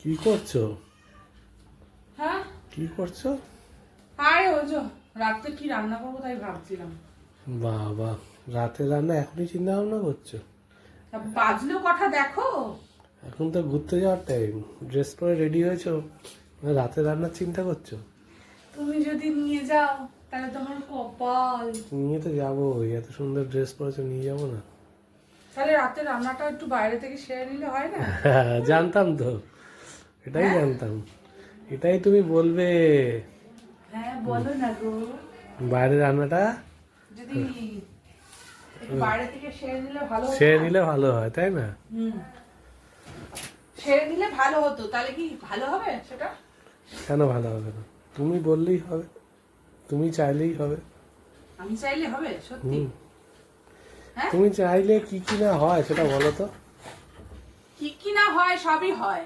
কি করছ? হ্যাঁ? কি করছ? আরে ওজো রাত্রে কি রান্না করব তাই ভাবছিলাম। বাবা রাতে রান্না এখনই চিন্তা ভাবনা করছ? বাজলো কথা দেখো। এখন তো ঘুরতে যাওয়ার টাইম ড্রেস পরে রেডি হয়েছো? রাতে রান্নার চিন্তা করছ? তুমি যদি নিয়ে যাও তাহলে তোমার কপাল। নিয়ে তো যাব এত সুন্দর ড্রেস পরেছো নিয়ে যাব না। তাহলে রাতে রান্নাটা একটু বাইরে থেকে সেরে নিলে হয় না? হ্যাঁ, জানতাম তো। এটাই জানতাম। এটাই তুমি বলবে। হ্যাঁ বলো না গো। বাইরে রান্নাটা? যদি বাইরে থেকে সেরে নিলে ভালো সেরে নিলে ভালো হয় তাই না? সেরে নিলে ভালো হতো। তাহলে কি ভালো হবে সেটা? কেন ভালো হবে না? তুমি বললেই হবে। তুমি চাইলেই হবে। আমি চাইলে হবে সত্যি। হুম। হ্যাঁ? তুমি চাইলে কি কি না হয় সেটা বলো তো। কি কি না হয় সবই হয়।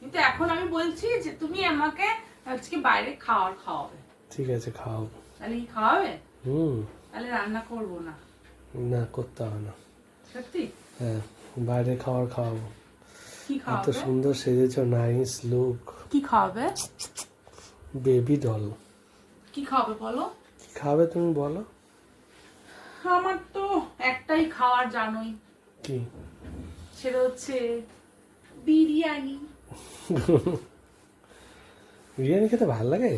কিন্তু এখন আমি বলছি যে তুমি আমাকে আজকে বাইরে খাওয়ার খাওয়াবে। ঠিক আছে খাও তাহলে কি খাওয়াবে? হুম। তাহলে রান্না করব না। না করতে হবে না। সত্যি? হ্যাঁ বাইরে খাবার খাওয়াবো। কি এত খাওয়াবে? সুন্দর সেজেছো নাইস লুক কি খাওয়াবে? বেবি ডল কি খাওয়াবে বলো? কি খাবে তুমি বলো? আমার তো একটাই খাওয়ার জানোই। কি? সেটা হচ্ছে বিরিয়ানি। বিরিয়ানি খেতে ভালো লাগে?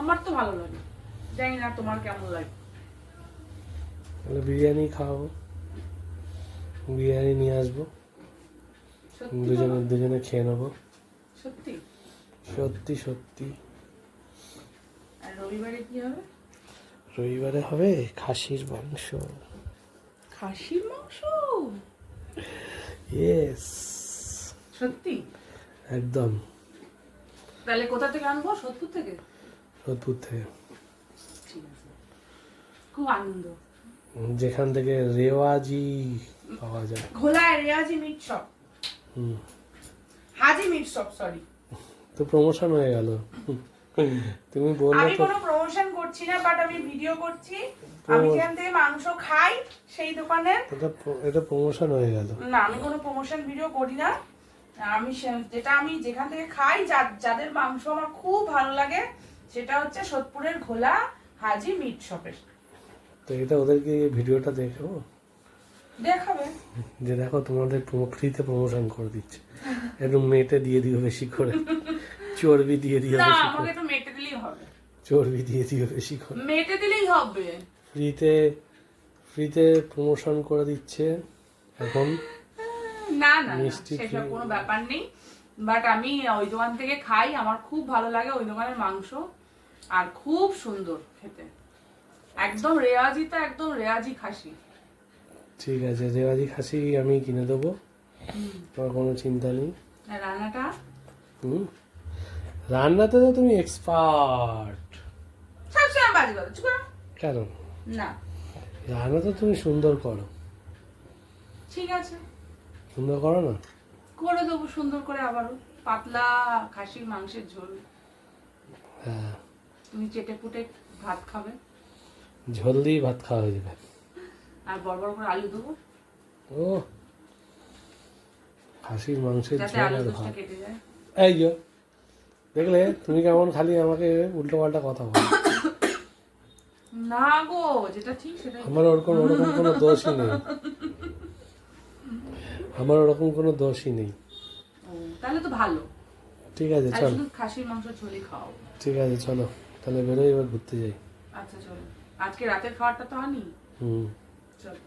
আমার তো ভালো লাগে। জানি না তোমার কেমন লাগে। তাহলে বিরিয়ানি খাওয়াবো বিরিয়ানি নিয়ে আসব। দুজনে দুজনে খেয়ে নেব। সত্যি? সত্যি সত্যি। আর রবিবারে কি হবে? রবিবারে হবে খাসির মাংস। খাসির মাংস? ইয়েস সত্যি? একদম। তাহলে কোথা থেকে আনব? সোদপুর থেকে? সোদপুর থেকে। খুব আনন্দ। যেখান থেকে রেওয়াজি পাওয়া যায়। ঘোলায় রেয়াজি মিট শপ হুম। হাজি মিট শপ সরি তো প্রমোশন হয়ে গেল। তুমি বললে আমি কোনো প্রমোশন করছি না বাট আমি ভিডিও করছি। আমি যেখান থেকে মাংস খাই সেই দোকানের এটা এটা প্রমোশন হয়ে গেল। না আমি কোনো প্রমোশন ভিডিও করি না। আমি যেটা আমি যেখান থেকে খাই যাদের মাংস আমার খুব ভালো লাগে সেটা হচ্ছে সোদপুরের ঘোলা হাজি মিট শপের তো এটা ওদেরকে ভিডিওটা দেখাবো? দেখাবে। যে দেখো তোমাদের ফ্রিতে প্রমোশন করে দিচ্ছে। একদম মেটে দিয়ে দিও বেশি করে। চর্বি দিয়ে দিও না আমাকে তো মেটে দিলেই হবে। চর্বি দিয়ে দিও বেশি করে। মেটে দিলেই হবে। ফ্রিতে ফ্রিতে প্রমোশন করে দিচ্ছে এখন। না না সেসব কোনো ব্যাপার নেই। বাট আমি ওই দোকান থেকে খাই আমার খুব ভালো লাগে ওই দোকানের মাংস। আর খুব সুন্দর খেতে। একদম রেয়াজি তো একদম রেয়াজি খাসি। ঠিক আছে রেওয়াজি খাসি আমি কিনে দেবো। তোমার কোনো চিন্তা নেই। রান্নাটা? হুম। রান্নাতে তো তুমি এক্সপার্ট সবসময় বাজে চুপ কেন? না। রান্না তো তুমি সুন্দর করো। ঠিক আছে। সুন্দর করো না? করে দেবো সুন্দর করে আবারও। পাতলা খাসির মাংসের ঝোল। হ্যাঁ। তুমি চেটে পুটে ভাত খাবে। ঝোল দিয়ে ভাত খাওয়া হয়ে যাবে। আর বড় বড় করে আলু দেবো। ও। খাসির মাংসের ঝোল আর ভাত। কেটে যায়। এই যো। দেখলে তুমি কেমন খালি আমাকে উল্টো পাল্টা কথা বলো। না গো যেটা ঠিক সেটাই। আমার ওরকম ওরকম কোনো দোষই নেই। আমার ওরকম কোনো দোষই নেই। তাহলে তো ভালো। ঠিক আছে চল। খাসির মাংস ঝোলই খাও। ঠিক আছে চলো। তাহলে বেরোই এবার ঘুরতে যাই। আচ্ছা চলো। আজকে রাতের খাবারটা তো আনি। হুম। চলো।